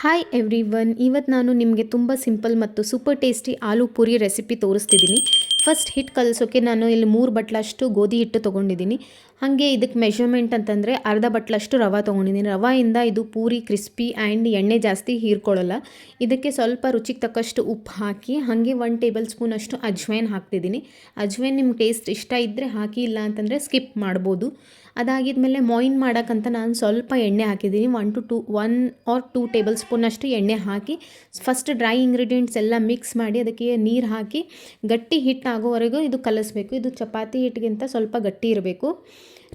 Hi every one ಇವತ್ತು ನಾನು ನಿಮಗೆ ತುಂಬ ಸಿಂಪಲ್ ಮತ್ತು super tasty aloo puri recipe ತೋರಿಸ್ತಿದ್ದೀನಿ first ಹಿಟ್ಟು ಕಲಿಸೋಕೆ ನಾನು ಇಲ್ಲಿ ಮೂರು ಬಟ್ಲಷ್ಟು ಗೋಧಿ ಹಿಟ್ಟು ತೊಗೊಂಡಿದ್ದೀನಿ. ಹಾಗೆ ಇದಕ್ಕೆ ಮೆಷರ್ಮೆಂಟ್ ಅಂತಂದರೆ ಅರ್ಧ ಬಟ್ಲಷ್ಟು ರವೆ ತೊಗೊಂಡಿದ್ದೀನಿ. ರವೆಯಿಂದ ಇದು ಪೂರಿ ಕ್ರಿಸ್ಪಿ ಆ್ಯಂಡ್ ಎಣ್ಣೆ ಜಾಸ್ತಿ ಹೀರ್ಕೊಳ್ಳೋಲ್ಲ. ಇದಕ್ಕೆ ಸ್ವಲ್ಪ ರುಚಿಗೆ ತಕ್ಕಷ್ಟು ಉಪ್ಪು ಹಾಕಿ, ಹಾಗೆ ಒನ್ ಟೇಬಲ್ ಸ್ಪೂನಷ್ಟು ಅಜ್ವೈನ್ ಹಾಕ್ತಿದ್ದೀನಿ. ಅಜ್ವೈನ್ ನಿಮ್ಮ ಟೇಸ್ಟ್ ಇಷ್ಟ ಇದ್ದರೆ ಹಾಕಿ, ಇಲ್ಲ ಅಂತಂದರೆ ಸ್ಕಿಪ್ ಮಾಡ್ಬೋದು. ಅದಾಗಿದ್ಮೇಲೆ ಮೊಯಿನ್ ಮಾಡೋಕ್ಕಂತ ನಾನು ಸ್ವಲ್ಪ ಎಣ್ಣೆ ಹಾಕಿದ್ದೀನಿ. One to two one or two table ಸ್ಪೂನಷ್ಟು ಎಣ್ಣೆ ಹಾಕಿ ಫಸ್ಟ್ ಡ್ರೈ ಇಂಗ್ರೀಡಿಯೆಂಟ್ಸ್ ಎಲ್ಲ ಮಿಕ್ಸ್ ಮಾಡಿ ಅದಕ್ಕೆ ನೀರು ಹಾಕಿ, ಗಟ್ಟಿ ಹಿಟ್ಟು ಆಗೋವರೆಗೂ ಇದು ಕಲಿಸ್ಬೇಕು. ಇದು ಚಪಾತಿ ಹಿಟ್ಟಿಗಿಂತ ಸ್ವಲ್ಪ ಗಟ್ಟಿ ಇರಬೇಕು.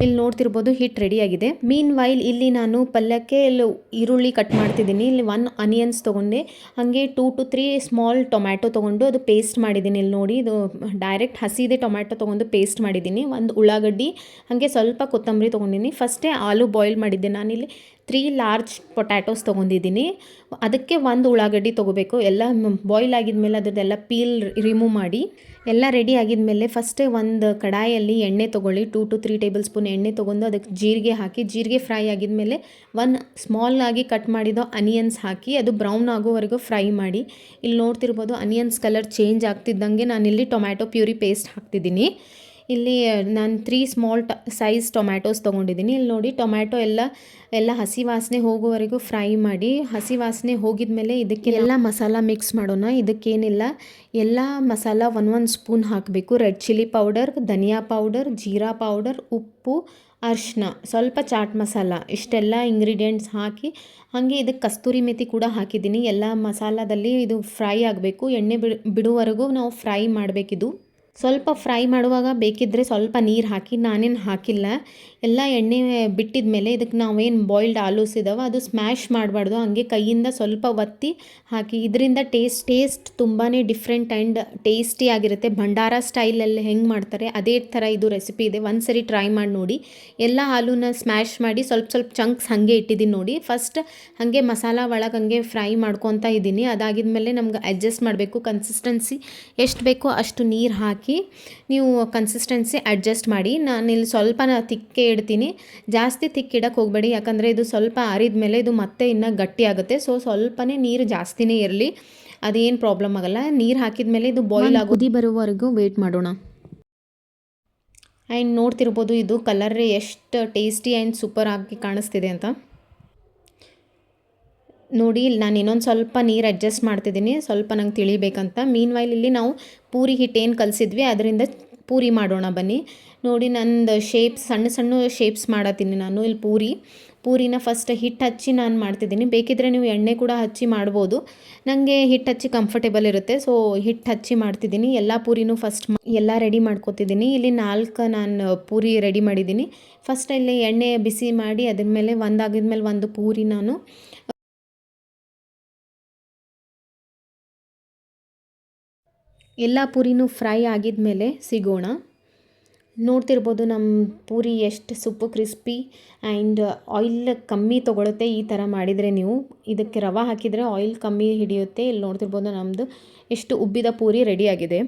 ಇಲ್ಲಿ ನೋಡ್ತಿರ್ಬೋದು ಹಿಟ್ಟು ರೆಡಿಯಾಗಿದೆ ಮೀನ್ ವೈಲ್ ಇಲ್ಲಿ ನಾನು ಪಲ್ಯಕ್ಕೆ ಇಲ್ಲಿ ಈರುಳ್ಳಿ ಕಟ್ ಮಾಡ್ತಿದ್ದೀನಿ. ಇಲ್ಲಿ ಒನ್ ಅನಿಯನ್ಸ್ ತೊಗೊಂಡೆ. ಹಾಗೆ two to three small tomato ತೊಗೊಂಡು ಅದು ಪೇಸ್ಟ್ ಮಾಡಿದ್ದೀನಿ ಇಲ್ಲಿ ನೋಡಿ. ಇದು ಡೈರೆಕ್ಟ್ ಹಸಿದೆ ಟೊಮ್ಯಾಟೊ ತೊಗೊಂಡು ಪೇಸ್ಟ್ ಮಾಡಿದ್ದೀನಿ. ಒಂದು ಉಳ್ಳಾಗಡ್ಡಿ, ಹಾಗೆ ಸ್ವಲ್ಪ ಕೊತ್ತಂಬರಿ ತೊಗೊಂಡಿದ್ದೀನಿ. ಫಸ್ಟೇ ಆಲೂ ಬಾಯ್ಲ್ ಮಾಡಿದ್ದೆ. ನಾನಿಲ್ಲಿ ತ್ರೀ ಲಾರ್ಜ್ ಪೊಟ್ಯಾಟೋಸ್ ತೊಗೊಂಡಿದ್ದೀನಿ. ಅದಕ್ಕೆ ಒಂದು ಉಳ್ಳಾಗಡ್ಡಿ ತೊಗೋಬೇಕು. ಎಲ್ಲ ಬಾಯ್ಲ್ ಆಗಿದ್ಮೇಲೆ ಅದರದ್ದೆಲ್ಲ ಪೀಲ್ ರಿಮೂವ್ ಮಾಡಿ. ಎಲ್ಲ ರೆಡಿ ಆಗಿದ್ಮೇಲೆ ಫಸ್ಟೇ ಒಂದು ಕಡಾಯಲ್ಲಿ ಎಣ್ಣೆ ತೊಗೊಳ್ಳಿ. Two to three table spoon ಎಣ್ಣೆ ತೊಗೊಂಡು ಅದಕ್ಕೆ ಜೀರಿಗೆ ಹಾಕಿ, ಜೀರಿಗೆ ಫ್ರೈ ಆಗಿದ್ಮೇಲೆ ಒನ್ ಸ್ಮಾಲ್ ಆಗಿ ಕಟ್ ಮಾಡಿದ ಅನಿಯನ್ಸ್ ಹಾಕಿ, ಅದು ಬ್ರೌನ್ ಆಗೋವರೆಗೂ ಫ್ರೈ ಮಾಡಿ. ಇಲ್ಲಿ ನೋಡ್ತಿರ್ಬೋದು ಅನಿಯನ್ಸ್ ಕಲರ್ ಚೇಂಜ್ ಆಗ್ತಿದ್ದಂಗೆ ನಾನಿಲ್ಲಿ ಟೊಮ್ಯಾಟೊ ಪ್ಯೂರಿ ಪೇಸ್ಟ್ ಹಾಕ್ತಿದ್ದೀನಿ. ಇಲ್ಲಿ ನಾನು ತ್ರೀ ಸ್ಮಾಲ್ ಟ ಸೈಜ್ ಟೊಮ್ಯಾಟೋಸ್ ತೊಗೊಂಡಿದ್ದೀನಿ ಇಲ್ಲಿ ನೋಡಿ ಟೊಮ್ಯಾಟೊ ಎಲ್ಲ ಎಲ್ಲ ಹಸಿ ವಾಸನೆ ಹೋಗುವವರೆಗೂ ಫ್ರೈ ಮಾಡಿ ಹಸಿ ವಾಸನೆ ಹೋಗಿದ ಮೇಲೆ ಇದಕ್ಕೆ ಎಲ್ಲ ಮಸಾಲ ಮಿಕ್ಸ್ ಮಾಡೋಣ. ಇದಕ್ಕೇನಿಲ್ಲ. ಎಲ್ಲ ಮಸಾಲ ಒನ್ ಒಂದು ಸ್ಪೂನ್ ಹಾಕಬೇಕು. ರೆಡ್ ಚಿಲ್ಲಿ ಪೌಡರ್ ಧನಿಯಾ ಪೌಡರ್ ಜೀರಾ ಪೌಡರ್ ಉಪ್ಪು ಅರಿಶಿನ. ಸ್ವಲ್ಪ ಚಾಟ್ ಮಸಾಲ. ಇಷ್ಟೆಲ್ಲ ಇಂಗ್ರೀಡಿಯೆಂಟ್ಸ್ ಹಾಕಿ ಹಾಗೆ ಇದಕ್ಕೆ ಕಸ್ತೂರಿ ಮೆಥಿ ಕೂಡ ಹಾಕಿದ್ದೀನಿ ಎಲ್ಲ ಮಸಾಲದಲ್ಲಿ ಇದು ಫ್ರೈ ಆಗಬೇಕು. ಎಣ್ಣೆ ಬಿಡು ಬಿಡುವವರೆಗೂ ನಾವು ಫ್ರೈ ಮಾಡಬೇಕಿದು. ಸ್ವಲ್ಪ ಫ್ರೈ ಮಾಡುವಾಗ ಬೇಕಿದ್ದರೆ ಸ್ವಲ್ಪ ನೀರು ಹಾಕಿ, ನಾನೇನು ಹಾಕಿಲ್ಲ. ಎಲ್ಲ ಎಣ್ಣೆ ಬಿಟ್ಟಿದ ಮೇಲೆ ಇದಕ್ಕೆ ನಾವೇನು ಬಾಯ್ಲ್ಡ್ ಆಲೂಸ್ ಇದಾವೆ, ಅದು ಸ್ಮ್ಯಾಶ್ ಮಾಡಬಾರ್ದು. ಹಂಗೆ ಕೈಯಿಂದ ಸ್ವಲ್ಪ ಒತ್ತಿ ಹಾಕಿ, ಇದರಿಂದ ಟೇಸ್ಟ್ ಟೇಸ್ಟ್ ತುಂಬಾ ಡಿಫ್ರೆಂಟ್ ಆ್ಯಂಡ್ ಟೇಸ್ಟಿ ಆಗಿರುತ್ತೆ. ಭಂಡಾರ ಸ್ಟೈಲಲ್ಲಿ ಹೆಂಗೆ ಮಾಡ್ತಾರೆ, ಅದೇ ಥರ ಇದು ರೆಸಿಪಿ ಇದೆ. ಒಂದು ಸರಿ ಟ್ರೈ ಮಾಡಿ ನೋಡಿ. ಎಲ್ಲ ಹಾಲೂನ ಸ್ಮ್ಯಾಶ್ ಮಾಡಿ ಸ್ವಲ್ಪ ಸ್ವಲ್ಪ ಚಂಕ್ಸ್ ಹಾಗೆ ಇಟ್ಟಿದ್ದೀನಿ ನೋಡಿ. ಫಸ್ಟ್ ಹಾಗೆ ಮಸಾಲ ಒಳಗೆ ಹಾಗೆ ಫ್ರೈ ಮಾಡ್ಕೊತಾ ಇದ್ದೀನಿ ಅದಾಗಿದ್ಮೇಲೆ ನಮ್ಗೆ ಅಡ್ಜಸ್ಟ್ ಮಾಡಬೇಕು ಕನ್ಸಿಸ್ಟೆನ್ಸಿ ಎಷ್ಟು ಬೇಕೋ ಅಷ್ಟು ನೀರು ಹಾಕಿ ಹಾಕಿ ನೀವು ಕನ್ಸಿಸ್ಟೆನ್ಸಿ ಅಡ್ಜಸ್ಟ್ ಮಾಡಿ. ನಾನು ಇಲ್ಲಿ ಸ್ವಲ್ಪ ತಿಕ್ಕೆ ಇಡ್ತೀನಿ. ಜಾಸ್ತಿ ತಿಕ್ಕಿಡಕ್ಕೆ ಹೋಗಬೇಡಿ. ಯಾಕಂದರೆ ಇದು ಸ್ವಲ್ಪ ಆರಿದ ಮೇಲೆ ಇದು ಮತ್ತೆ ಇನ್ನೂ ಗಟ್ಟಿ ಆಗುತ್ತೆ. ಸೊ ಸ್ವಲ್ಪನೇ ನೀರು ಜಾಸ್ತಿನೇ ಇರಲಿ. ಅದೇನು ಪ್ರಾಬ್ಲಮ್ ಆಗಲ್ಲ. ನೀರು ಹಾಕಿದ ಮೇಲೆ ಇದು ಬಾಯ್ಲ್ ಆಗೋದಿ ಬರುವವರೆಗೂ ವೇಟ್ ಮಾಡೋಣ. ಆ್ಯಂಡ್ ನೋಡ್ತಿರ್ಬೋದು ಇದು ಕಲರ್ ಎಷ್ಟು ಟೇಸ್ಟಿ ಆ್ಯಂಡ್ ಸೂಪರ್ ಆಗಿ ಕಾಣಿಸ್ತಿದೆ ಅಂತ. ನೋಡಿ, ನಾನು ಇನ್ನೊಂದು ಸ್ವಲ್ಪ ನೀರು ಅಡ್ಜಸ್ಟ್ ಮಾಡ್ತಿದ್ದೀನಿ. ಸ್ವಲ್ಪ ನಂಗೆ ತಿಳಿಬೇಕಂತ. ಮೀನ್ ವೈಲ್ ಇಲ್ಲಿ ನಾವು ಪೂರಿ ಹಿಟ್ಟು ಏನು ಕಲಿಸಿದ್ವಿ, ಅದರಿಂದ ಪೂರಿ ಮಾಡೋಣ ಬನ್ನಿ. ನೋಡಿ, ನಂದು ಶೇಪ್ಸ್ ಸಣ್ಣ ಸಣ್ಣ ಶೇಪ್ಸ್ ಮಾಡತ್ತೀನಿ ನಾನು ಇಲ್ಲಿ ಪೂರಿ. ಪೂರಿನ ಫಸ್ಟ್ ಹಿಟ್ಟು ಹಚ್ಚಿ ನಾನು ಮಾಡ್ತಿದ್ದೀನಿ. ಬೇಕಿದ್ರೆ ನೀವು ಎಣ್ಣೆ ಕೂಡ ಹಚ್ಚಿ ಮಾಡ್ಬೋದು. ನನಗೆ ಹಿಟ್ಟು ಹಚ್ಚಿ ಕಂಫರ್ಟೇಬಲ್ ಇರುತ್ತೆ. ಸೊ ಹಿಟ್ಟು ಹಚ್ಚಿ ಮಾಡ್ತಿದ್ದೀನಿ. ಎಲ್ಲ ಪೂರಿನೂ ಫಸ್ಟ್ ಎಲ್ಲ ರೆಡಿ ಮಾಡ್ಕೊತಿದ್ದೀನಿ. ಇಲ್ಲಿ ನಾಲ್ಕು ನಾನು ಪೂರಿ ರೆಡಿ ಮಾಡಿದ್ದೀನಿ. ಫಸ್ಟ್ ಇಲ್ಲಿ ಎಣ್ಣೆ ಬಿಸಿ ಮಾಡಿ, ಅದ್ರ ಮೇಲೆ ಒಂದಾಗಿದ್ಮೇಲೆ ಒಂದು ಪೂರಿ ನಾನು ಎಲ್ಲ ಪೂರಿನೂ ಫ್ರೈ ಆಗಿದ ಮೇಲೆ ಸಿಗೋಣ. ನೋಡ್ತಿರ್ಬೋದು ನಮ್ಮ ಪೂರಿ ಎಷ್ಟು ಸೂಪರ್ ಕ್ರಿಸ್ಪಿ ಆ್ಯಂಡ್ ಆಯಿಲ್ ಕಮ್ಮಿ ತೊಗೊಳುತ್ತೆ ಈ ಥರ ಮಾಡಿದರೆ ನೀವು. ಇದಕ್ಕೆ ರವೆ ಹಾಕಿದರೆ ಆಯಿಲ್ ಕಮ್ಮಿ ಹಿಡಿಯುತ್ತೆ. ಇಲ್ಲಿ ನೋಡ್ತಿರ್ಬೋದು ನಮ್ಮದು ಎಷ್ಟು ಉಬ್ಬಿದ ಪೂರಿ ರೆಡಿಯಾಗಿದೆ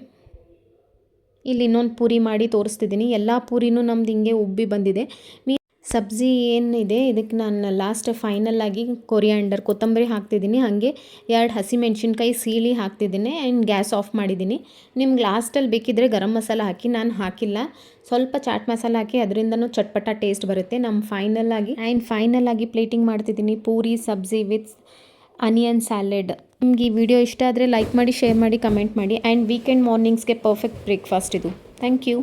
ಇಲ್ಲಿ ಇನ್ನೊಂದು ಪೂರಿ ಮಾಡಿ ತೋರಿಸ್ತಿದ್ದೀನಿ ಎಲ್ಲ ಪೂರಿನೂ ನಮ್ದು ಹಿಂಗೆ ಉಬ್ಬಿ ಬಂದಿದೆ. ಸಬ್ಜಿ ಏನಿದೆ ಇದಕ್ಕೆ ನಾನು ಲಾಸ್ಟ್ ಫೈನಲ್ಲಾಗಿ ಕೊರಿಯಾಂಡರ್ ಕೊತ್ತಂಬರಿ ಹಾಕ್ತಿದ್ದೀನಿ ಹಾಗೆ ಎರಡು ಹಸಿಮೆಣ್ಸಿನ್ಕಾಯಿ ಸೀಳಿ ಹಾಕ್ತಿದ್ದೀನಿ ಆ್ಯಂಡ್ ಗ್ಯಾಸ್ ಆಫ್ ಮಾಡಿದ್ದೀನಿ ನಿಮ್ಗೆ ಲಾಸ್ಟಲ್ಲಿ ಬೇಕಿದ್ದರೆ ಗರಂ ಮಸಾಲ ಹಾಕಿ, ನಾನು ಹಾಕಿಲ್ಲ. ಸ್ವಲ್ಪ ಚಾಟ್ ಮಸಾಲ ಹಾಕಿ ಅದರಿಂದನೂ ಚಟ್ಪಟ ಟೇಸ್ಟ್ ಬರುತ್ತೆ. ನಮ್ಮ ಫೈನಲ್ ಆಗಿ ಆ್ಯಂಡ್ ಫೈನಲ್ ಆಗಿ ಪ್ಲೇಟಿಂಗ್ ಮಾಡ್ತಿದ್ದೀನಿ puri, sabzi with onion salad ನಿಮ್ಗೆ ಈ ವಿಡಿಯೋ ಇಷ್ಟ ಆದರೆ ಲೈಕ್ ಮಾಡಿ ಶೇರ್ ಮಾಡಿ ಕಮೆಂಟ್ ಮಾಡಿ ಆ್ಯಂಡ್ ವೀಕೆಂಡ್ ಮಾರ್ನಿಂಗ್ಸ್ಗೆ ಪರ್ಫೆಕ್ಟ್ ಬ್ರೇಕ್ಫಾಸ್ಟ್ ಇದು. Thank you